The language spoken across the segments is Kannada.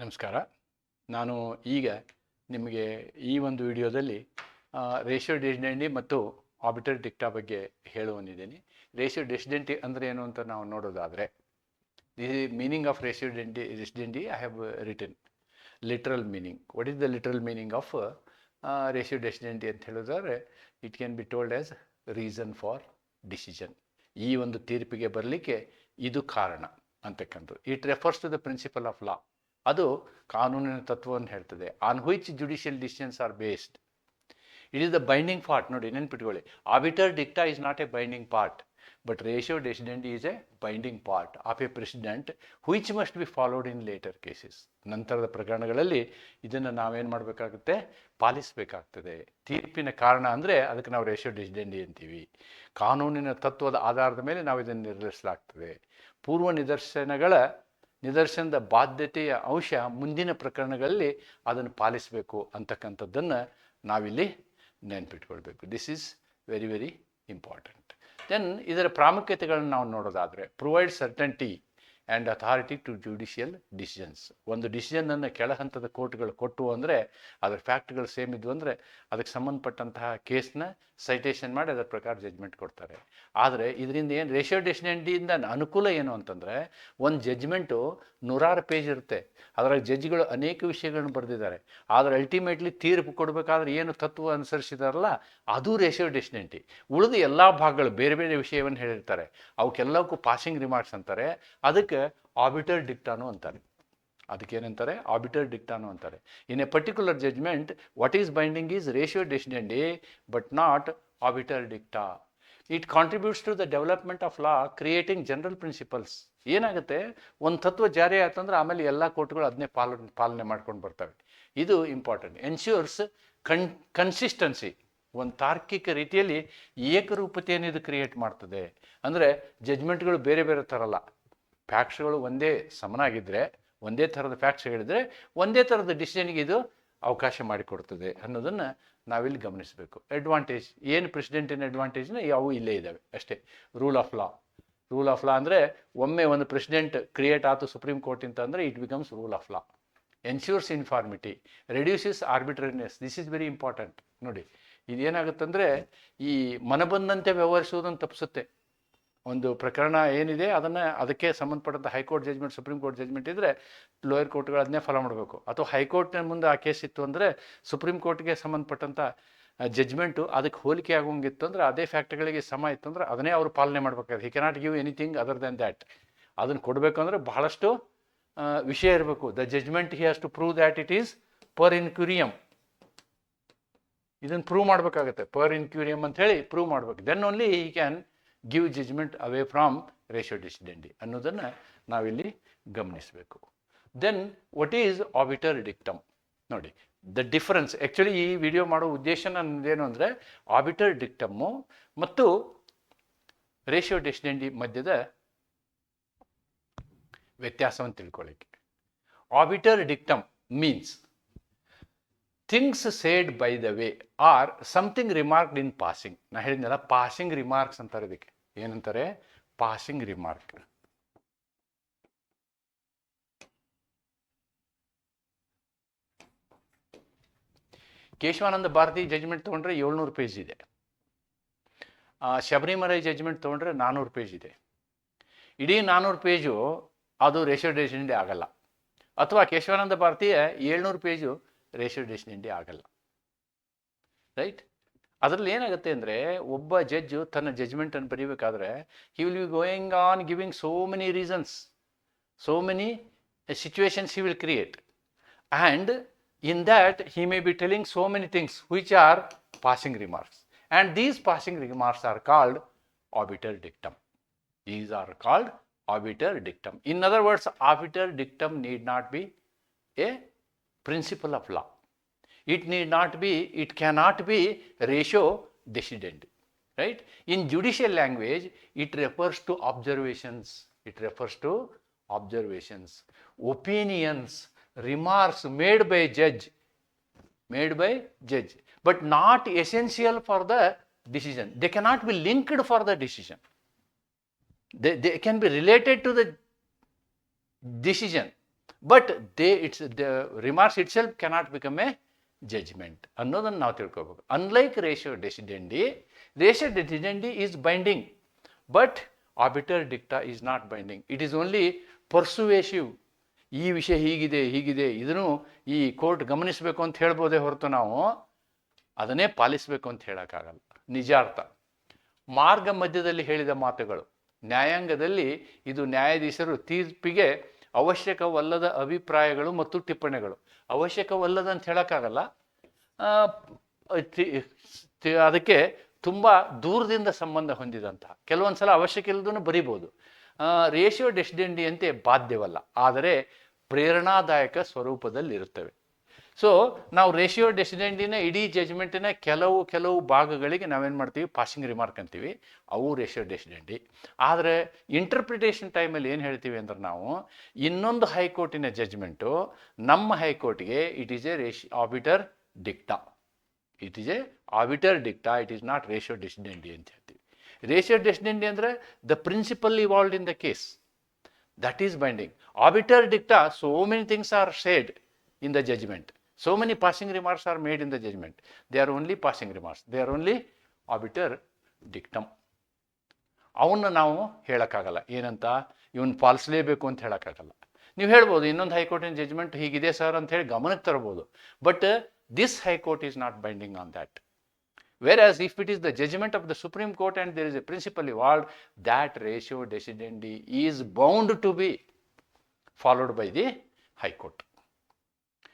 ನಮಸ್ಕಾರ. ನಾನು ಈಗ ನಿಮಗೆ ಈ ಒಂದು ವಿಡಿಯೋದಲ್ಲಿ ರೇಷಿಯೋ ಡೆಸಿಡೆಂಟಿ ಮತ್ತು ಆಬಿಟರ್ ಡಿಕ್ಟಾ ಬಗ್ಗೆ ಹೇಳುವನಿದ್ದೀನಿ. ರೇಷಿಯೋ ಡೆಸಿಡೆಂಟಿ ಅಂದರೆ ಏನು ಅಂತ ನಾವು ನೋಡೋದಾದರೆ, the meaning of ratio decidendi I have written. Literal meaning. What is the literal meaning of ratio decidendi ಅಂತ ಹೇಳೋದಾದ್ರೆ it can be told as reason for decision ಈ ಒಂದು ತೀರ್ಪಿಗೆ ಬರಲಿಕ್ಕೆ ಇದು ಕಾರಣ ಅಂತಕ್ಕಂಥದ್ದು. It refers to the principle of law ಅದು ಕಾನೂನಿನ ತತ್ವವನ್ನು ಹೇಳ್ತದೆ. On which judicial decisions are based it is the binding part ನೋಡಿ, ನೆನ್ಪಿಟ್ಕೊಳ್ಳಿ. Obiter dicta is not a binding part but ratio decidendi is a binding part of a precedent which must be followed in later cases ನಂತರದ ಪ್ರಕರಣಗಳಲ್ಲಿ ಇದನ್ನು ನಾವೇನು ಮಾಡಬೇಕಾಗುತ್ತೆ? ಪಾಲಿಸಬೇಕಾಗ್ತದೆ. ತೀರ್ಪಿನ ಕಾರಣ ಅಂದರೆ ಅದಕ್ಕೆ ನಾವು ರೇಷಿಯೋ ಡೆಸಿಡೆಂಡಿ ಅಂತೀವಿ. ಕಾನೂನಿನ ತತ್ವದ ಆಧಾರದ ಮೇಲೆ ನಾವು ಇದನ್ನು ನಿರ್ಧರಿಸಲಾಗ್ತದೆ. ಪೂರ್ವ ನಿದರ್ಶನಗಳ ನಿದರ್ಶನದ ಬಾಧ್ಯತೆಯ ಅಂಶ ಮುಂದಿನ ಪ್ರಕರಣಗಳಲ್ಲಿ ಅದನ್ನು ಪಾಲಿಸಬೇಕು ಅಂತಕ್ಕಂಥದ್ದನ್ನು ನಾವಿಲ್ಲಿ ನೆನ್ಪಿಟ್ಕೊಳ್ಬೇಕು. This is very very important then ಇದರ ಪ್ರಾಮುಖ್ಯತೆಗಳನ್ನು ನಾವು ನೋಡೋದಾದರೆ provide certainty and authority to judicial decisions ಒಂದು ಡಿಸಿಷನನ್ನು ಕೆಳ ಹಂತದ ಕೋರ್ಟ್ಗಳು ಕೊಟ್ಟು ಅಂದರೆ, ಅದರ ಫ್ಯಾಕ್ಟ್ಗಳು ಸೇಮ್ ಇದ್ವು ಅಂದರೆ, ಅದಕ್ಕೆ ಸಂಬಂಧಪಟ್ಟಂತಹ ಕೇಸ್ನ ಸೈಟೇಷನ್ ಮಾಡಿ ಅದರ ಪ್ರಕಾರ ಜಜ್ಮೆಂಟ್ ಕೊಡ್ತಾರೆ. ಆದರೆ ಇದರಿಂದ ಏನು ರೇಷಿಯೋ ಡೆಸಿಡೆಂಟಿಯಿಂದ ಅನುಕೂಲ ಏನು ಅಂತಂದರೆ, ಒಂದು ಜಜ್ಮೆಂಟು ನೂರಾರು ಪೇಜ್ ಇರುತ್ತೆ. ಅದರಾಗ ಜಜ್ಗಳು ಅನೇಕ ವಿಷಯಗಳನ್ನು ಬರೆದಿದ್ದಾರೆ. ಆದರೆ ಅಲ್ಟಿಮೇಟ್ಲಿ ತೀರ್ಪು ಕೊಡಬೇಕಾದ್ರೆ ಏನು ತತ್ವ ಅನುಸರಿಸಿದಾರಲ್ಲ, ಅದು ರೇಷಿಯೋ ಡೆಸಿಡೆಂಟಿ ಉಳಿದ ಎಲ್ಲ ಭಾಗಗಳು ಬೇರೆ ಬೇರೆ ವಿಷಯವನ್ನು ಹೇಳಿರ್ತಾರೆ. ಅವಕ್ಕೆಲ್ಲಕ್ಕೂ ಪಾಸಿಂಗ್ ರಿಮಾರ್ಕ್ಸ್ ಅಂತಾರೆ. ಅದಕ್ಕೆ ಆಬಿಟರ್ ಡಿಕ್ಟಾನು ಅಂತಾರೆ. ಅದಕ್ಕೇನಂತಾರೆ ಆಬಿಟರ್ ಡಿಕ್ಟಾನು ಅಂತಾರೆ. In a particular judgment what is binding is ratio decidendi but not obiter dicta it contributes to the development of law creating general principles ಏನಾಗುತ್ತೆ? ಒಂದು ತತ್ವ ಜಾರಿ ಆಯ್ತಂದ್ರೆ ಆಮೇಲೆ ಎಲ್ಲ ಕೋರ್ಟ್ಗಳು ಅದನ್ನೇ ಪಾಲನೆ ಪಾಲನೆ ಮಾಡ್ಕೊಂಡು ಬರ್ತವೆ. ಇದು ಇಂಪಾರ್ಟೆಂಟ್ ಎನ್ಶ್ಯೂರ್ಸ್ ಕನ್ ಕನ್ಸಿಸ್ಟೆನ್ಸಿ ಒಂದು ತಾರ್ಕಿಕ ರೀತಿಯಲ್ಲಿ ಏಕರೂಪತೆಯನ್ನು ಇದು ಕ್ರಿಯೇಟ್ ಮಾಡ್ತದೆ. ಅಂದರೆ ಜಜ್ಮೆಂಟ್ಗಳು ಬೇರೆ ಬೇರೆ ಥರಲ್ಲ ಫ್ಯಾಕ್ಟ್ಸ್ಗಳು ಒಂದೇ ಸಮನಾಗಿದ್ದರೆ ಒಂದೇ ಥರದ ಫ್ಯಾಕ್ಟ್ಸ್ ಹೇಳಿದರೆ, ಒಂದೇ ಥರದ ಡಿಸಿಷನ್ಗೆ ಇದು ಅವಕಾಶ ಮಾಡಿಕೊಡ್ತದೆ ಅನ್ನೋದನ್ನು ನಾವಿಲ್ಲಿ ಗಮನಿಸಬೇಕು. ಅಡ್ವಾಂಟೇಜ್ ಏನು ಪ್ರೆಸಿಡೆಂಟಿನ ಅಡ್ವಾಂಟೇಜ್ನ ಯಾವು ಇಲ್ಲೇ ಇದ್ದಾವೆ ಅಷ್ಟೇ. Rule of law rule of law ಅಂದರೆ ಒಮ್ಮೆ ಒಂದು ಪ್ರೆಸಿಡೆಂಟ್ ಕ್ರಿಯೇಟ್ ಆಯ್ತು ಸುಪ್ರೀಂ ಕೋರ್ಟ್ ಅಂತ ಅಂದರೆ it becomes rule of law ensures uniformity reduces arbitrariness this is very important ನೋಡಿ, ಇದೇನಾಗುತ್ತಂದರೆ ಈ ಮನಬಂದಂತೆ ವ್ಯವಹರಿಸುವುದನ್ನು ತಪ್ಪಿಸುತ್ತೆ. ಒಂದು ಪ್ರಕರಣ ಏನಿದೆ, ಅದನ್ನು ಅದಕ್ಕೆ ಸಂಬಂಧಪಟ್ಟಂಥ high court judgment, supreme court judgment ಇದ್ದರೆ ಲೋಯರ್ ಕೋರ್ಟ್ಗಳು ಅದನ್ನೇ ಫಾಲೋ ಮಾಡಬೇಕು. ಅಥವಾ ಹೈಕೋರ್ಟ್ನ ಮುಂದೆ ಆ ಕೇಸ್ ಇತ್ತು ಅಂದರೆ ಸುಪ್ರೀಂ ಕೋರ್ಟ್ಗೆ ಸಂಬಂಧಪಟ್ಟಂಥ ಜಜ್ಮೆಂಟು ಅದಕ್ಕೆ ಹೋಲಿಕೆ ಆಗೋಂಗಿತ್ತು ಅಂದರೆ ಅದೇ ಫ್ಯಾಕ್ಟ್ಗಳಿಗೆ ಸಮ ಇತ್ತು ಅಂದರೆ ಅದನ್ನೇ ಅವರು ಪಾಲನೆ ಮಾಡಬೇಕಾದ್ರೆ he cannot give anything other than that ಅದನ್ನು ಕೊಡಬೇಕು ಅಂದರೆ ಬಹಳಷ್ಟು ವಿಷಯ ಇರಬೇಕು. The judgment he has to prove that it is per incuriam ಇದನ್ನು ಪ್ರೂವ್ ಮಾಡಬೇಕಾಗತ್ತೆ. ಪರ್ ಇನ್ಕ್ಯೂರಿಯಮ್ ಅಂತ ಹೇಳಿ ಪ್ರೂವ್ ಮಾಡಬೇಕು. Then only he can give judgment away from ratio decidendi ಅನ್ನೋದನ್ನು ನಾವಿಲ್ಲಿ ಗಮನಿಸಬೇಕು. Then what is obiter dictum ನೋಡಿ ದ ಡಿಫರೆನ್ಸ್ ಆ್ಯಕ್ಚುಲಿ ಈ ವಿಡಿಯೋ ಮಾಡೋ ಉದ್ದೇಶ ನನ್ನದೇನು ಅಂದರೆ ಆಬಿಟರ್ ಡಿಕ್ಟಮ್ಮು ಮತ್ತು ರೇಷಿಯೋ ಡಿಸಿಡೆಂಡಿ ಮಧ್ಯದ ವ್ಯತ್ಯಾಸವನ್ನು ತಿಳ್ಕೊಳ್ಳಿಕ್ಕೆ obiter dictum means things said by the way or something remarked in passing ನಾ ಹೇಳಿದ್ನಲ್ಲ ಪಾಸಿಂಗ್ ರಿಮಾರ್ಕ್ಸ್ ಅಂತಾರೆ ಇದಕ್ಕೆ. ಏನಂತಾರೆ? Passing remark Kesavananda Bharati judgment ತೊಗೊಂಡ್ರೆ ಏಳ್ನೂರು ಪೇಜ್ ಇದೆ. ಶಬರಿಮಲೆ ಜಜ್ಮೆಂಟ್ ತೊಗೊಂಡ್ರೆ ನಾನ್ನೂರು ಪೇಜ್ ಇದೆ. ಇಡೀ ನಾನ್ನೂರು ಪೇಜು ಅದು ರೇಷಿಯೋ ಡೇ ಆಗಲ್ಲ. ಅಥವಾ ಕೇಶವಾನಂದ ಭಾರತೀಯ ಏಳ್ನೂರು ಪೇಜು ರೇಷಿಯೋ ಇಂಡಿಯಾ ಆಗಲ್ಲ. ರೈಟ್ ಅದರಲ್ಲಿ ಏನಾಗುತ್ತೆ ಅಂದರೆ ಒಬ್ಬ ಜಡ್ಜು ತನ್ನ ಜಜ್ಮೆಂಟನ್ನು ಬರೀಬೇಕಾದ್ರೆ he will be going on giving so many reasons so many situations he will create and in that he may be telling so many things which are passing remarks and these passing remarks are called obiter dictum these are called obiter dictum in other words obiter dictum need not be a principle of law. It need not be, it cannot be ratio decidend, right? In judicial language, it refers to observations. It refers to observations, opinions, remarks made by judge, made by judge, but not essential for the decision. They cannot be linked for the decision. They, they can be related to the decision, but they it's the remarks itself cannot become a judgment ಅನ್ನೋದನ್ನು ನಾವು ತಿಳ್ಕೊಬೇಕು unlike ratio decidendi ratio decidendi is binding but obiter dicta is not binding it is only persuasive ಈ ವಿಷಯ ಹೀಗಿದೆ ಹೀಗಿದೆ, ಇದನ್ನು ಈ ಕೋರ್ಟ್ ಗಮನಿಸಬೇಕು ಅಂತ ಹೇಳ್ಬೋದೇ ಹೊರತು ನಾವು ಅದನ್ನೇ ಪಾಲಿಸಬೇಕು ಅಂತ ಹೇಳೋಕ್ಕಾಗಲ್ಲ. ನಿಜಾರ್ಥ. ಮಾರ್ಗ ಮಧ್ಯದಲ್ಲಿ ಹೇಳಿದ ಮಾತುಗಳು. ನ್ಯಾಯಾಂಗದಲ್ಲಿ ಇದು ನ್ಯಾಯಾಧೀಶರು ತೀರ್ಪಿಗೆ ಅವಶ್ಯಕವಲ್ಲದ ಅಭಿಪ್ರಾಯಗಳು ಮತ್ತು ಟಿಪ್ಪಣಿಗಳು. ಅವಶ್ಯಕವಲ್ಲದ ಅಂತ ಹೇಳೋಕ್ಕಾಗಲ್ಲ. ಅದಕ್ಕೆ ತುಂಬ ದೂರದಿಂದ ಸಂಬಂಧ ಹೊಂದಿದಂತಹ ಕೆಲವೊಂದು ಸಲ ಅವಶ್ಯಕ ಇಲ್ಲದೂ ಬರಿಬೋದು. ರೇಷಿಯೋ ಡೆಸಿಡೆಂಡಿ ಅಂತೆ ಬಾಧ್ಯವಲ್ಲ. ಆದರೆ ಪ್ರೇರಣಾದಾಯಕ ಸ್ವರೂಪದಲ್ಲಿ ಇರುತ್ತವೆ ಸೊ ನಾವು ರೇಷಿಯೋ ಡೆಸಿಡೆಂಟಿನ ಇಡೀ ಜಜ್ಮೆಂಟಿನ ಕೆಲವು ಕೆಲವು ಭಾಗಗಳಿಗೆ ನಾವೇನು ಮಾಡ್ತೀವಿ? ಪಾಸಿಂಗ್ ರಿಮಾರ್ಕ್ ಅಂತೀವಿ. ಅವು ರೇಷಿಯೋ ಡೆಸಿಡೆಂಟಿ ಆದರೆ ಇಂಟರ್ಪ್ರಿಟೇಷನ್ ಟೈಮಲ್ಲಿ ಏನು ಹೇಳ್ತೀವಿ ಅಂದ್ರೆ ನಾವು ಇನ್ನೊಂದು ಹೈಕೋರ್ಟಿನ ಜಜ್ಮೆಂಟು ನಮ್ಮ ಹೈಕೋರ್ಟ್ಗೆ it is a ratio obiter dicta it is a obiter dicta it is not ratio decidendi ಅಂತ ಹೇಳ್ತೀವಿ. ರೇಷಿಯೋ ಡೆಸಿಡೆಂಟಿ ಅಂದರೆ the principle evolved in the case that is binding obiter dicta so many things are said in the judgment. So many passing remarks are made in the judgment. They are only passing remarks. They are only arbiter dictum. ಅವನ್ನ ನಾವು ಹೇಳೋಕ್ಕಾಗಲ್ಲ ಏನಂತ ಇವನು ಪಾಲಿಸಲೇಬೇಕು ಅಂತ ಹೇಳೋಕ್ಕಾಗಲ್ಲ ನೀವು ಹೇಳ್ಬೋದು ಇನ್ನೊಂದು ಹೈಕೋರ್ಟಿನ ಜಜ್ಮೆಂಟ್ ಹೀಗಿದೆ ಸರ್ ಅಂತ ಹೇಳಿ ಗಮನಕ್ಕೆ ತರ್ಬೋದು but this high court is not binding on that Whereas if it is the judgment of the Supreme Court and there is a principle involved, that ratio decidendi is bound to be followed by the High Court.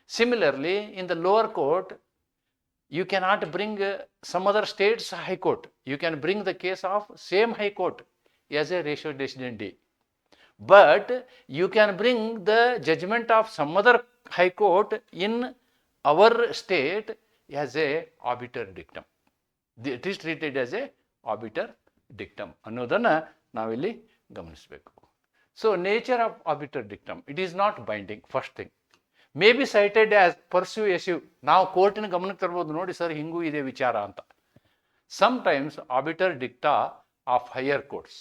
Similarly, in the lower court, you cannot bring uh, some other state's High Court. You can bring the case of same High Court as a ratio decidendi. But you can bring the judgment of some other High Court in our state as a arbiter dictum. It is treated as a obiter dictum ಅನ್ನೋದನ್ನು ನಾವಿಲ್ಲಿ ಗಮನಿಸಬೇಕು so nature of obiter dictum it is not binding first thing may be cited as ಎಸ್ಯೂ ನಾವು ಕೋರ್ಟಿನ ಗಮನಕ್ಕೆ ತರ್ಬೋದು. ನೋಡಿ ಸರ್, ಹಿಂಗೂ ಇದೆ ವಿಚಾರ ಅಂತ. Sometimes obiter dicta of higher courts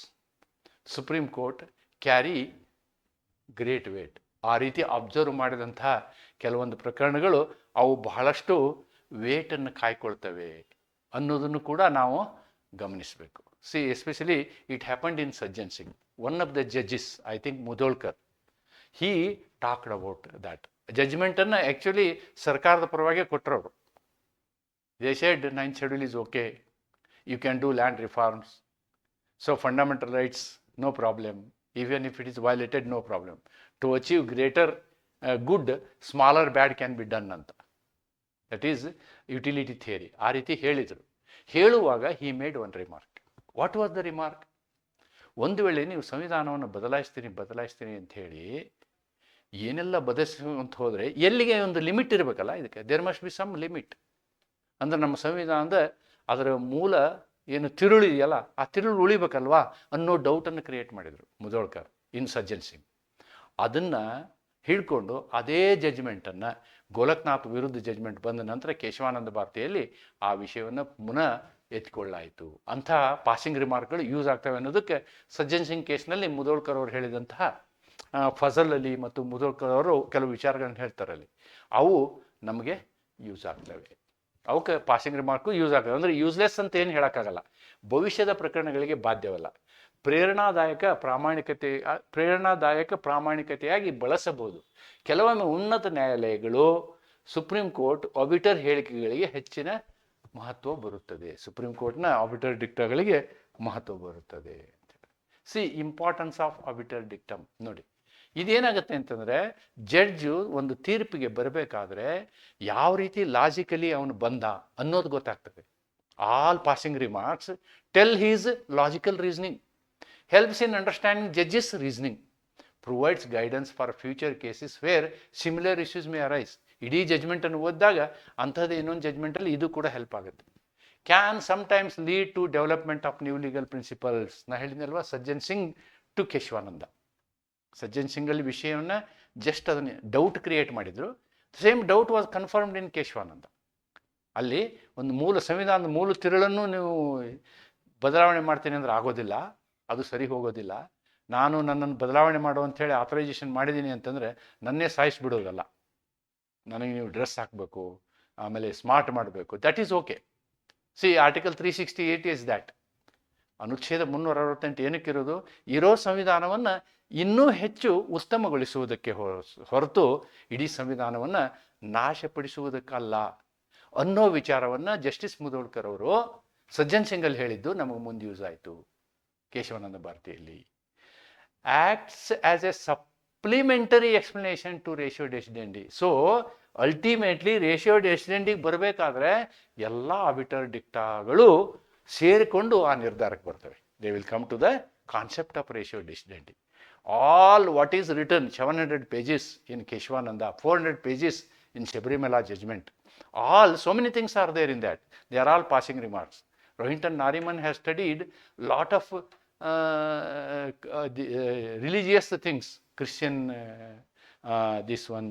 supreme court carry great weight ಆ ರೀತಿ ಅಬ್ಸರ್ವ್ ಮಾಡಿದಂತಹ ಕೆಲವೊಂದು ಪ್ರಕರಣಗಳು ಅವು ಬಹಳಷ್ಟು ವೇಟನ್ನು ಕಾಯ್ಕೊಳ್ತವೆ ಅನ್ನೋದನ್ನು ಕೂಡ ನಾವು ಗಮನಿಸಬೇಕು. See especially it happened in Sajjan Singh one of the judges I think Mudholkar he talked about that ಜಜ್ಮೆಂಟನ್ನು actually ಸರ್ಕಾರದ ಪರವಾಗಿ ಕೊಟ್ಟರವರು they said nine schedule is okay you can do land reforms so fundamental rights no problem even if it is violated no problem to achieve greater good smaller bad can be done ಅಂತ. ದಟ್ ಈಸ್ ಯುಟಿಲಿಟಿ ಥಿಯರಿ ಆ ರೀತಿ ಹೇಳಿದರು. ಹೇಳುವಾಗ he made one remark what was the remark ಒಂದು ವೇಳೆ ನೀವು ಸಂವಿಧಾನವನ್ನು ಬದಲಾಯಿಸ್ತೀನಿ ಬದಲಾಯಿಸ್ತೀನಿ ಅಂತ ಹೇಳಿ ಏನೆಲ್ಲ ಬದಲಿಸುವಂತ ಹೋದರೆ ಎಲ್ಲಿಗೆ ಒಂದು ಲಿಮಿಟ್ ಇರಬೇಕಲ್ಲ ಇದಕ್ಕೆ? There must be some limit ಅಂದರೆ ನಮ್ಮ ಸಂವಿಧಾನದ ಅದರ ಮೂಲ ಏನು ತಿರುಳು ಇದೆಯಲ್ಲ, ಆ ತಿರುಳು ಉಳಿಬೇಕಲ್ವಾ ಅನ್ನೋ ಡೌಟನ್ನು ಕ್ರಿಯೇಟ್ ಮಾಡಿದರು ಮುದೋಳ್ಕರ್ ಇನ್ ಸಜ್ಜನ್ ಸಿಂಗ್. ಅದನ್ನು ಹಿಡ್ಕೊಂಡು ಅದೇ ಜಜ್ಮೆಂಟನ್ನು ಗೋಲಕ್ನಾಥ್ ವಿರುದ್ಧ ಜಜ್ಮೆಂಟ್ ಬಂದ ನಂತರ ಕೇಶವಾನಂದ ಭಾರತಿಯಲ್ಲಿ ಆ ವಿಷಯವನ್ನು ಪುನಃ ಎತ್ಕೊಳ್ಳಾಯಿತು. ಅಂತಹ ಪಾಸಿಂಗ್ ರಿಮಾರ್ಕ್ಗಳು ಯೂಸ್ ಆಗ್ತವೆ ಅನ್ನೋದಕ್ಕೆ ಸಜ್ಜನ್ ಸಿಂಗ್ ಕೇಸ್ನಲ್ಲಿ ಮುದೋಳ್ಕರ್ ಅವರು ಹೇಳಿದಂತಹ ಫಜಲ್ ಅಲಿ ಮತ್ತು ಮುದುಕರವರು ಕೆಲವು ವಿಚಾರಗಳನ್ನು ಹೇಳ್ತಾರೆ ಅಲ್ಲಿ. ಅವು ನಮಗೆ ಯೂಸ್ ಆಗ್ತವೆ. ಅವಕ್ಕೆ ಪಾಸಿಂಗ್ ರಿಮಾರ್ಕು ಯೂಸ್ ಆಗ್ತವೆ. ಅಂದರೆ ಯೂಸ್ಲೆಸ್ ಅಂತ ಏನು ಹೇಳೋಕ್ಕಾಗಲ್ಲ. ಭವಿಷ್ಯದ ಪ್ರಕರಣಗಳಿಗೆ ಬಾಧ್ಯವಲ್ಲ. ಪ್ರೇರಣಾದಾಯಕ ಪ್ರಾಮಾಣಿಕತೆ ಪ್ರೇರಣಾದಾಯಕ ಪ್ರಾಮಾಣಿಕತೆಯಾಗಿ ಬಳಸಬಹುದು. ಕೆಲವೊಮ್ಮೆ ಉನ್ನತ ನ್ಯಾಯಾಲಯಗಳು ಸುಪ್ರೀಂ ಕೋರ್ಟ್ ಆಬಿಟರ್ ಹೇಳಿಕೆಗಳಿಗೆ ಹೆಚ್ಚಿನ ಮಹತ್ವ ಬರುತ್ತದೆ. ಸುಪ್ರೀಂ ಕೋರ್ಟ್ನ ಆಬಿಟರ್ ಡಿಕ್ಟಗಳಿಗೆ ಮಹತ್ವ ಬರುತ್ತದೆ see importance of obiter dictum ನೋಡಿ. ಇದೇನಾಗುತ್ತೆ ಅಂತಂದರೆ ಜಡ್ಜು ಒಂದು ತೀರ್ಪಿಗೆ ಬರಬೇಕಾದ್ರೆ ಯಾವ ರೀತಿ ಲಾಜಿಕಲಿ ಅವನು ಬಂದ ಅನ್ನೋದು ಗೊತ್ತಾಗ್ತದೆ. All passing remarks tell his logical reasoning helps in understanding judges reasoning, provides guidance for future cases where similar issues may arise ಇಡೀ ಜಜ್ಮೆಂಟನ್ನು ಓದಿದಾಗ ಅಂಥದ್ದು ಇನ್ನೊಂದು ಜಜ್ಮೆಂಟಲ್ಲಿ ಇದು ಕೂಡ ಹೆಲ್ಪ್ ಆಗುತ್ತೆ. Can sometimes lead to development of new legal principles ನಾ ಹೇಳಿದ್ನಲ್ವಾ ಸಜ್ಜನ್ ಸಿಂಗ್ ಟು ಕೇಶವಾನಂದ ಸಜ್ಜನ್ ಸಿಂಗಲ್ ವಿಷಯವನ್ನು ಜಸ್ಟ್ ಅದನ್ನು ಡೌಟ್ ಕ್ರಿಯೇಟ್ ಮಾಡಿದರು. Same doubt was confirmed in Kesavananda ಅಲ್ಲಿ ಒಂದು ಮೂಲ ಸಂವಿಧಾನದ ಮೂಲ ತಿರುಳನ್ನು ನೀವು ಬದಲಾವಣೆ ಮಾಡ್ತೀನಿ ಅಂದ್ರೆ ಆಗೋದಿಲ್ಲ. ಅದು ಸರಿ ಹೋಗೋದಿಲ್ಲ. ನಾನು ನನ್ನನ್ನು ಬದಲಾವಣೆ ಮಾಡು ಅಂಥೇಳಿ ಆಥರೈಸೇಷನ್ ಮಾಡಿದ್ದೀನಿ ಅಂತಂದರೆ ನನ್ನೇ ಸಾಯಿಸ್ಬಿಡೋದಲ್ಲ ನನಗೆ ನೀವು ಡ್ರೆಸ್ ಹಾಕಬೇಕು, ಆಮೇಲೆ ಸ್ಮಾರ್ಟ್ ಮಾಡಬೇಕು. That is okay see article three sixty eight is that ಅನುಚ್ಛೇದ ಮುನ್ನೂರ ಅರವತ್ತೆಂಟು ಏನಕ್ಕಿರೋದು ಇರೋ ಸಂವಿಧಾನವನ್ನು ಇನ್ನೂ ಹೆಚ್ಚು ಉತ್ತಮಗೊಳಿಸುವುದಕ್ಕೆ ಹೊರತು ಇಡೀ ಸಂವಿಧಾನವನ್ನು ನಾಶಪಡಿಸುವುದಕ್ಕಲ್ಲ ಅನ್ನೋ ವಿಚಾರವನ್ನು ಜಸ್ಟಿಸ್ ಮುದೋಳ್ಕರ್ ಅವರು ಸಜ್ಜನ್ ಸಿಂಗಲ್ ಹೇಳಿದ್ದು ನಮಗೆ ಮುಂದೆ ಯೂಸ್ ಆಯಿತು Kesavananda ಭಾರತಿಯಲ್ಲಿ. Acts as a supplementary explanation to ratio decidendi. So, ultimately ratio ಡೆಸಿಡೆಂಡಿಗೆ ಬರಬೇಕಾದ್ರೆ ಎಲ್ಲ ಆಬಿಟರ್ ಡಿಕ್ಟಾಗಳು ಸೇರಿಕೊಂಡು ಆ ನಿರ್ಧಾರಕ್ಕೆ ಬರ್ತವೆ they will come to the concept of ratio decidendi all what is written seven hundred pages in Kesavananda four hundred pages in Sabarimala judgment all so many things are there in that they are all passing remarks rohinton nariman has studied lot of uh, uh, the, uh, religious things christian uh, uh, this one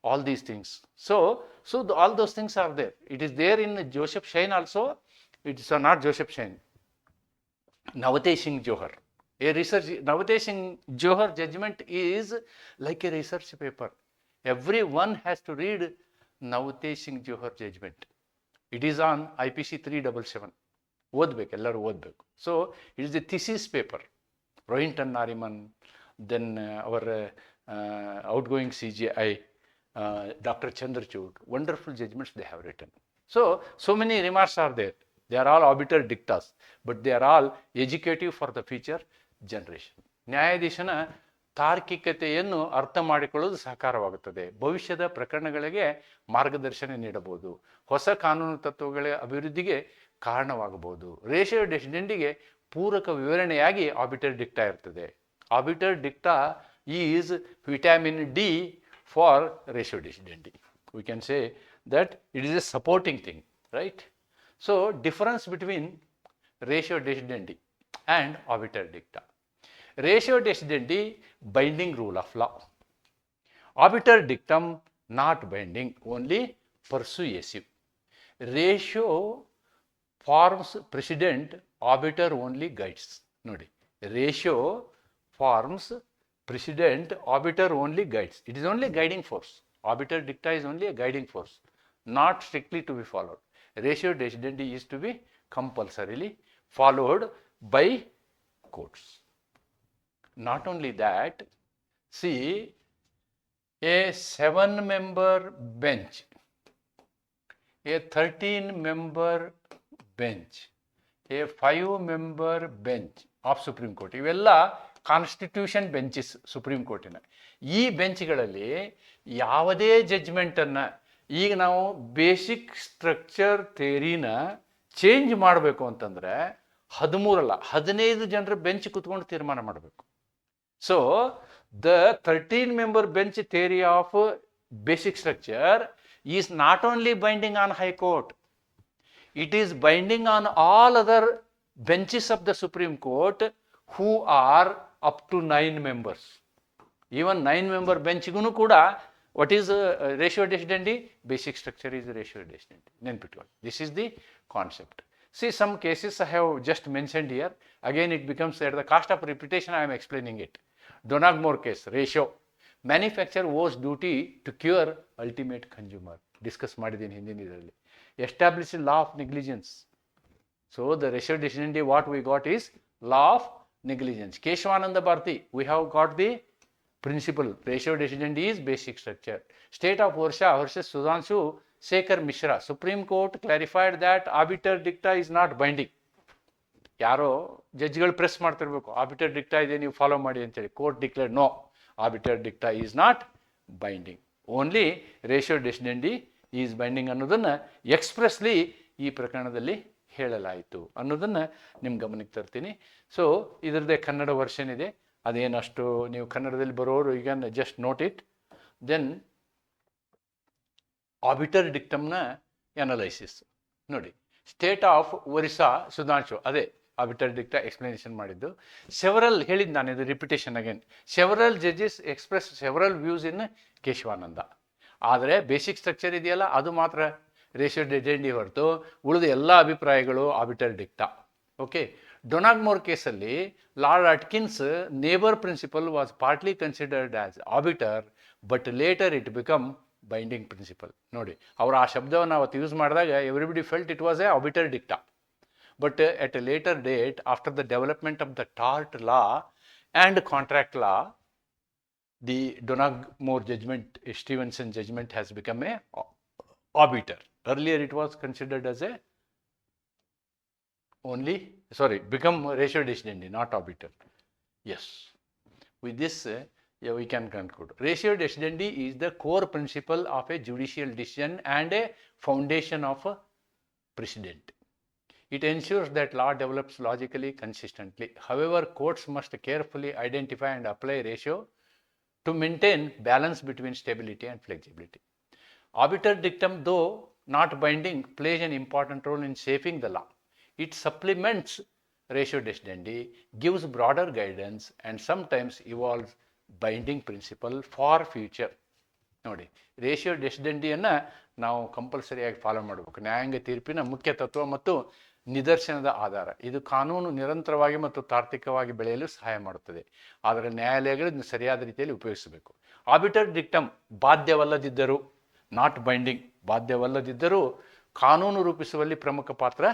muslim this one how they treat all these things so so the, all those things are there it is there in joseph shine also it's uh, not joseph shine Navate Singh Johar. A research Navate Singh Johar judgment is like a research paper. Everyone has to read Navate Singh Johar judgment. It is on IPC 377. ಓದ್ಬೇಕು ಎಲ್ಲರೂ ಓದಬೇಕು so it is the thesis paper Rohinton Nariman then our outgoing C J I doctor Chandrachud wonderful judgments they have written so so many remarks are there they are all obiter dictas but they are all educative for the future generation ನ್ಯಾಯಾಧೀಶನ ತಾರ್ಕಿಕತೆಯನ್ನು ಅರ್ಥ ಮಾಡಿಕೊಳ್ಳೋದು ಸಹಕಾರವಾಗುತ್ತದೆ ಭವಿಷ್ಯದ ಪ್ರಕರಣಗಳಿಗೆ ಮಾರ್ಗದರ್ಶನ ನೀಡಬಹುದು. ಹೊಸ ಕಾನೂನು ತತ್ವಗಳ ಅಭಿವೃದ್ಧಿಗೆ ಕಾರಣವಾಗಬಹುದು. ರೇಷಿಯೋ ಡೆಸಿಡೆಂಡಿಗೆ ಪೂರಕ ವಿವರಣೆಯಾಗಿ ಆಬಿಟರ್ ಡಿಕ್ಟಾ ಇರ್ತದೆ. Obiter dicta is vitamin D for ratio decidendi, We can say that it is a supporting thing, right? So, difference between ratio decidendi and obiter dicta. Ratio decidendi binding rule of law. Obiter dictum not binding only persuasive. Ratio forms precedent, obiter only guides. Nodi. Ratio forms precedent, obiter only guides. It is only guiding force. Obiter dicta is only a guiding force, not strictly to be followed. Ratio decidendi is to be compulsorily followed by courts. Not only that, see a seven member bench, a 13 member bench, a five member bench of Supreme Court ಇವೆಲ್ಲ ಕಾನ್ಸ್ಟಿಟ್ಯೂಷನ್ ಬೆಂಚಸ್ ಸುಪ್ರೀಂ ಕೋರ್ಟಿನ ಈ ಬೆಂಚ್ಗಳಲ್ಲಿ ಯಾವುದೇ ಜಜ್ಮೆಂಟನ್ನು ಈಗ ನಾವು ಬೇಸಿಕ್ ಸ್ಟ್ರಕ್ಚರ್ ಥೇರಿನ ಚೇಂಜ್ ಮಾಡಬೇಕು ಅಂತಂದರೆ ಹದಿಮೂರಲ್ಲ, ಹದಿನೈದು ಜನರ ಬೆಂಚ್ ಕುತ್ಕೊಂಡು ತೀರ್ಮಾನ ಮಾಡಬೇಕು. So the thirteen member bench theory of basic structure is not only binding on high court it is binding on all other benches of the Supreme Court who are up to nine members. Even nine member benchಗೂ ಕೂಡ what is uh, ratio decidendi? Basic structure is ratio decidendi. ನೆನ್ಪಿಟ್ಕೊಳ್ಳಿ This is the concept. See, some cases I have just mentioned here. Again, it becomes at the cost of repetition, I am explaining it. Donagmore case, ratio. Manufacturer owes duty to cure ultimate consumer. Discuss ಮಾಡಿದ್ದೀನಿ ಹಿಂದಿನ ಇದರಲ್ಲಿ establish law of negligence so the ratio decidendi what we got is law of negligence Kesavananda Bharati we have got the principle ratio decidendi is basic structure state of ವರ್ಷ versus Sudhanshu Shekhar Mishra Supreme Court clarified that obiter dicta is not binding ಯಾರೋ ಜಡ್ಜ್ಗಳು ಪ್ರೆಸ್ ಮಾಡ್ತಿರ್ಬೇಕು. ಆಬಿಟರ್ ಡಿಕ್ಟಾ ಇದೆ, ನೀವು ಫಾಲೋ ಮಾಡಿ ಅಂತೇಳಿ. Court declare no obiter dicta is not binding only ratio decidendi is binding ಅನ್ನೋದನ್ನು ಎಕ್ಸ್ಪ್ರೆಸ್ಲಿ ಈ ಪ್ರಕರಣದಲ್ಲಿ ಹೇಳಲಾಯಿತು ಅನ್ನೋದನ್ನು ನಿಮ್ಮ ಗಮನಕ್ಕೆ ತರ್ತೀನಿ. ಸೊ ಇದರದ್ದೇ ಕನ್ನಡ ವರ್ಷನ್ ಇದೆ. ಅದೇನಷ್ಟು ನೀವು ಕನ್ನಡದಲ್ಲಿ ಬರೋರು ಈಗ just note it then obiter ಡಿಕ್ಟಮ್ನ analysis ನೋಡಿ ಸ್ಟೇಟ್ ಆಫ್ ಒರಿಸ್ಸಾ ಸುಧಾಂಶು ಅದೇ ಆಬಿಟರ್ ಡಿಕ್ಟ ಎಕ್ಸ್ಪ್ಲನೇಷನ್ ಮಾಡಿದ್ದು. ಸೆವರಲ್ ಹೇಳಿದ್ದು ನಾನು ಇದು repetition again several judges express several views in Kesavananda ಆದರೆ ಬೇಸಿಕ್ ಸ್ಟ್ರಕ್ಚರ್ ಇದೆಯಲ್ಲ, ಅದು ಮಾತ್ರ ರೇಷಿಯೋ ಡೆಜೆಂಡಿ ಹೊರತು ಉಳಿದ ಎಲ್ಲ ಅಭಿಪ್ರಾಯಗಳು ಆಬಿಟರ್ ಡಿಕ್ಟಾ ಓಕೆ ಡೊನಾಗ್ಮೋರ್ ಕೇಸಲ್ಲಿ Lord Atkin's neighbour principle was partly considered as obiter but later it become binding principle ನೋಡಿ, ಅವರು ಆ ಶಬ್ದವನ್ನು ಅವತ್ತು ಯೂಸ್ ಮಾಡಿದಾಗ everybody felt it was a obiter dicta but at a later date after the development of the tort law and contract law the ಡೊನಾಗ್ more judgment Stevenson judgment has become a arbiter. Earlier it was considered as a only sorry become ratio decidendi not arbiter yes with this uh, yeah, we can conclude ratio decidendi is the core principle of a judicial decision and a foundation of a precedent it ensures that law develops logically consistently. However, courts must carefully identify and apply ratio to maintain balance between stability and flexibility. Arbiter dictum, though not binding, plays an important role in shaping the law. It supplements ratio decidendi, gives broader guidance, and sometimes evolves binding principle for future. ನೋಡಿ ರೇಷಿಯೋ ಡೆಸಿಡೆಂಟಿಯನ್ನು ನಾವು ಕಂಪಲ್ಸರಿಯಾಗಿ ಫಾಲೋ ಮಾಡಬೇಕು. ನ್ಯಾಯಾಂಗ ತೀರ್ಪಿನ ಮುಖ್ಯ ತತ್ವ ಮತ್ತು ನಿದರ್ಶನದ ಆಧಾರ. ಇದು ಕಾನೂನು ನಿರಂತರವಾಗಿ ಮತ್ತು ತಾರ್ಕಿಕವಾಗಿ ಬೆಳೆಯಲು ಸಹಾಯ ಮಾಡುತ್ತದೆ. ಆದರೆ ನ್ಯಾಯಾಲಯಗಳು ಇದನ್ನು ಸರಿಯಾದ ರೀತಿಯಲ್ಲಿ ಉಪಯೋಗಿಸಬೇಕು. ಆಬಿಟರ್ ಡಿಕ್ಟಮ್ ಬಾಧ್ಯವಲ್ಲದಿದ್ದರೂ ನಾಟ್ ಬೈಂಡಿಂಗ್ ಬಾಧ್ಯವಲ್ಲದಿದ್ದರೂ ಕಾನೂನು ರೂಪಿಸುವಲ್ಲಿ ಪ್ರಮುಖ ಪಾತ್ರ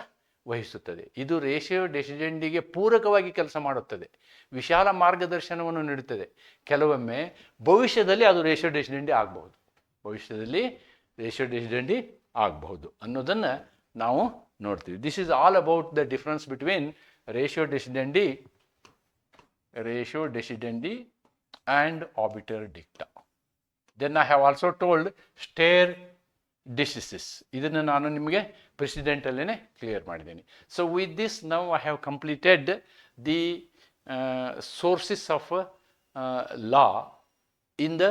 ವಹಿಸುತ್ತದೆ. ಇದು ರೇಷಿಯೋ ಡೆಸಿಜೆಂಡಿಗೆ ಪೂರಕವಾಗಿ ಕೆಲಸ ಮಾಡುತ್ತದೆ. ವಿಶಾಲ ಮಾರ್ಗದರ್ಶನವನ್ನು ನೀಡುತ್ತದೆ. ಕೆಲವೊಮ್ಮೆ ಭವಿಷ್ಯದಲ್ಲಿ ಅದು ರೇಷಿಯೋ ಡೆಸಿಡೆಂಡಿ ಆಗಬಹುದು. ಭವಿಷ್ಯದಲ್ಲಿ ರೇಷಿಯೋ ಡೆಸಿಡೆಂಡಿ ಆಗಬಹುದು ಅನ್ನೋದನ್ನು ನಾವು ನೋಡ್ತೀವಿ. This is all about the difference between ratio decidendi ratio decidendi and obiter dicta then I have also told stare decisis ಇದನ್ನು ನಾನು ನಿಮಗೆ ಪ್ರೆಸಿಡೆಂಟಲ್ಲೇ ಕ್ಲಿಯರ್ ಮಾಡಿದ್ದೀನಿ. So with this now I have completed the sources of law in the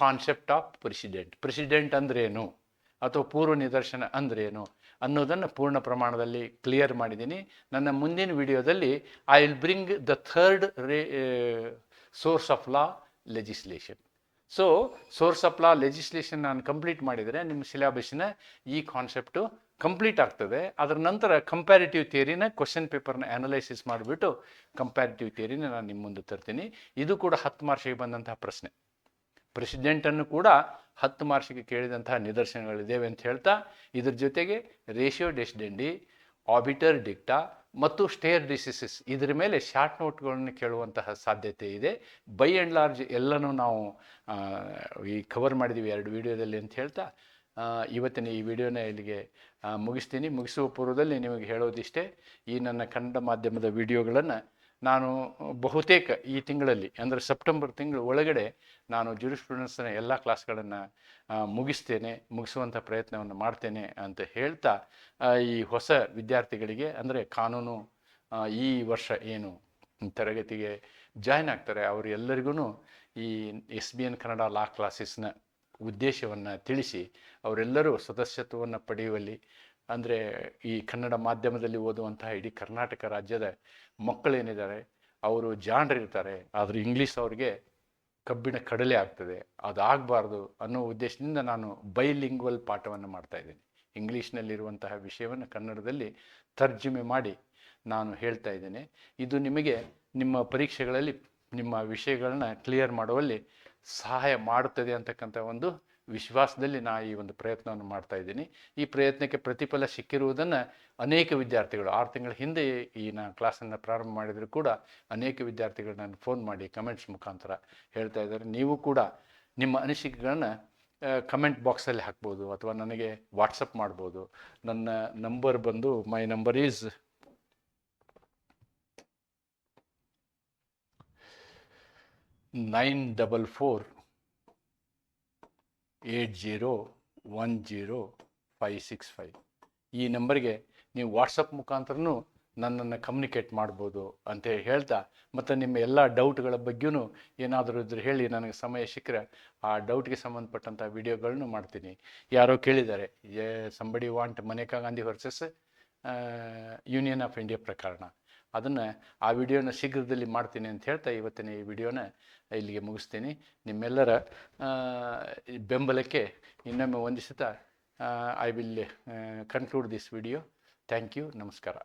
concept of precedent precedent ಅಂದ್ರೇನು? ಅಥವಾ ಪೂರ್ವ ನಿದರ್ಶನ ಅಂದ್ರೇನು? ಅನ್ನೋದನ್ನು ಪೂರ್ಣ ಪ್ರಮಾಣದಲ್ಲಿ ಕ್ಲಿಯರ್ ಮಾಡಿದ್ದೀನಿ. ನನ್ನ ಮುಂದಿನ ವಿಡಿಯೋದಲ್ಲಿ I will bring the third ray source of law legislation so source of law legislation ನಾನು ಕಂಪ್ಲೀಟ್ ಮಾಡಿದರೆ ನಿಮ್ಮ ಸಿಲೆಬಸ್ಸಿನ ಈ ಕಾನ್ಸೆಪ್ಟು ಕಂಪ್ಲೀಟ್ ಆಗ್ತದೆ. ಅದರ ನಂತರ ಕಂಪ್ಯಾರಿಟಿವ್ ಥಿಯರಿನ ಕ್ವಶನ್ ಪೇಪರ್ನ ಅನಲೈಸಿಸ್ ಮಾಡಿಬಿಟ್ಟು ಕಂಪ್ಯಾರಿಟಿವ್ ಥಿಯರಿನ ನಾನು ನಿಮ್ಮ ಮುಂದೆ ತರ್ತೀನಿ. ಇದು ಕೂಡ ಹತ್ತು ಮಾರ್ಷಿಗೆ ಬಂದಂತಹ ಪ್ರಶ್ನೆ. ಪ್ರೆಸಿಡೆಂಟನ್ನು ಕೂಡ ಹತ್ತು ಮಾರ್ಷಿಗೆ ಕೇಳಿದಂತಹ ನಿದರ್ಶನಗಳಿದ್ದೇವೆ ಅಂತ ಹೇಳ್ತಾ, ಇದ್ರ ಜೊತೆಗೆ ರೇಷಿಯೋ ಡೆಸಿಡೆಂಡಿ ಆಬಿಟರ್ ಡಿಕ್ಟಾ ಮತ್ತು ಸ್ಟೇರ್ ಡಿಸೀಸಸ್, ಇದರ ಮೇಲೆ ಶಾರ್ಟ್ ನೋಟ್ಗಳನ್ನು ಕೇಳುವಂತಹ ಸಾಧ್ಯತೆ ಇದೆ. ಬೈ ಆ್ಯಂಡ್ ಲಾರ್ಜ್ ಎಲ್ಲನೂ ನಾವು ಈ ಕವರ್ ಮಾಡಿದ್ದೀವಿ ಎರಡು ವಿಡಿಯೋದಲ್ಲಿ ಅಂತ ಹೇಳ್ತಾ ಇವತ್ತಿನ ಈ ವಿಡಿಯೋನ ಇಲ್ಲಿಗೆ ಮುಗಿಸ್ತೀನಿ. ಮುಗಿಸುವ ಪೂರ್ವದಲ್ಲಿ ನಿಮಗೆ ಹೇಳೋದಿಷ್ಟೇ, ಈ ನನ್ನ ಕನ್ನಡ ಮಾಧ್ಯಮದ ವಿಡಿಯೋಗಳನ್ನು ನಾನು ಬಹುತೇಕ ಈ ತಿಂಗಳಲ್ಲಿ, ಅಂದರೆ ಸೆಪ್ಟೆಂಬರ್ ತಿಂಗಳ ಒಳಗಡೆ ನಾನು ಜುರಿಸ್ಪ್ರುಡೆನ್ಸ್ನ ಎಲ್ಲ ಕ್ಲಾಸ್ಗಳನ್ನು ಮುಗಿಸ್ತೇನೆ ಮುಗಿಸುವಂಥ ಪ್ರಯತ್ನವನ್ನು ಮಾಡ್ತೇನೆ ಅಂತ ಹೇಳ್ತಾ ಈ ಹೊಸ ವಿದ್ಯಾರ್ಥಿಗಳಿಗೆ, ಅಂದರೆ ಕಾನೂನು ಈ ವರ್ಷ ಏನು ತರಗತಿಗೆ ಜಾಯ್ನ್ ಆಗ್ತಾರೆ ಅವರೆಲ್ಲರಿಗೂ ಈ S B N Kannada law ಕ್ಲಾಸಸ್ನ ಉದ್ದೇಶವನ್ನು ತಿಳಿಸಿ, ಅವರೆಲ್ಲರೂ ಸದಸ್ಯತ್ವವನ್ನು ಪಡೆಯುವಲ್ಲಿ ಅಂದರೆ ಈ ಕನ್ನಡ ಮಾಧ್ಯಮದಲ್ಲಿ ಓದುವಂತಹ ಇಡೀ ಕರ್ನಾಟಕ ರಾಜ್ಯದ ಮಕ್ಕಳೇನಿದ್ದಾರೆ, ಅವರು ಜಾಣರಿರ್ತಾರೆ, ಆದರೆ ಇಂಗ್ಲೀಷ್ ಅವ್ರಿಗೆ ಕಬ್ಬಿಣ ಕಡಲೆ ಆಗ್ತದೆ. ಅದು ಆಗಬಾರ್ದು ಅನ್ನೋ ಉದ್ದೇಶದಿಂದ ನಾನು ಬೈಲಿಂಗ್ವಲ್ ಪಾಠವನ್ನು ಮಾಡ್ತಾ ಇದ್ದೀನಿ. ಇಂಗ್ಲೀಷ್ನಲ್ಲಿರುವಂತಹ ವಿಷಯವನ್ನು ಕನ್ನಡದಲ್ಲಿ ತರ್ಜುಮೆ ಮಾಡಿ ನಾನು ಹೇಳ್ತಾ ಇದ್ದೇನೆ. ಇದು ನಿಮಗೆ ನಿಮ್ಮ ಪರೀಕ್ಷೆಗಳಲ್ಲಿ ನಿಮ್ಮ ವಿಷಯಗಳನ್ನ ಕ್ಲಿಯರ್ ಮಾಡುವಲ್ಲಿ ಸಹಾಯ ಮಾಡುತ್ತದೆ ಅಂತಕ್ಕಂಥ ಒಂದು ವಿಶ್ವಾಸದಲ್ಲಿ ನಾ ಈ ಒಂದು ಪ್ರಯತ್ನವನ್ನು ಮಾಡ್ತಾ ಇದ್ದೀನಿ. ಈ ಪ್ರಯತ್ನಕ್ಕೆ ಪ್ರತಿಫಲ ಸಿಕ್ಕಿರುವುದನ್ನು ಅನೇಕ ವಿದ್ಯಾರ್ಥಿಗಳು, ಆರು ತಿಂಗಳ ಹಿಂದೆ ಈ ನಾನು ಕ್ಲಾಸನ್ನು ಪ್ರಾರಂಭ ಮಾಡಿದರೂ ಕೂಡ ಅನೇಕ ವಿದ್ಯಾರ್ಥಿಗಳು ನಾನು ಫೋನ್ ಮಾಡಿ ಕಮೆಂಟ್ಸ್ ಮುಖಾಂತರ ಹೇಳ್ತಾ ಇದ್ದಾರೆ. ನೀವು ಕೂಡ ನಿಮ್ಮ ಅನಿಸಿಕೆಗಳನ್ನು ಕಮೆಂಟ್ ಬಾಕ್ಸಲ್ಲಿ ಹಾಕ್ಬೋದು ಅಥವಾ ನನಗೆ ವಾಟ್ಸಪ್ ಮಾಡ್ಬೋದು. ನನ್ನ ನಂಬರ್ ಬಂದು, my number is nine double four eight zero one zero five six five. ಈ ನಂಬರ್ಗೆ ನೀವು ವಾಟ್ಸಪ್ ಮುಖಾಂತರನೂ ನನ್ನನ್ನು ಕಮ್ಯುನಿಕೇಟ್ ಮಾಡ್ಬೋದು ಅಂತ ಹೇಳ್ತಾ, ಮತ್ತು ನಿಮ್ಮ ಎಲ್ಲ ಡೌಟ್ಗಳ ಬಗ್ಗೆಯೂ ಏನಾದರೂ ಇದ್ರೆ ಹೇಳಿ, ನನಗೆ ಸಮಯ ಸಿಕ್ಕರೆ ಆ ಡೌಟ್ಗೆ ಸಂಬಂಧಪಟ್ಟಂಥ ವಿಡಿಯೋಗಳನ್ನು ಮಾಡ್ತೀನಿ. ಯಾರೋ ಕೇಳಿದ್ದಾರೆ, a somebody want Maneka Gandhi versus Union of India ಪ್ರಕರಣ. ಅದನ್ನು ಆ ವಿಡಿಯೋನ ಶೀಘ್ರದಲ್ಲಿ ಮಾಡ್ತೀನಿ ಅಂತ ಹೇಳ್ತಾ ಇವತ್ತಿನ ಈ ವಿಡಿಯೋನ ಇಲ್ಲಿಗೆ ಮುಗಿಸ್ತೀನಿ. ನಿಮ್ಮೆಲ್ಲರ ಬೆಂಬಲಕ್ಕೆ ಇನ್ನೊಮ್ಮೆ ವಂದಿಸುತ್ತಾ I will conclude this video thank you ನಮಸ್ಕಾರ.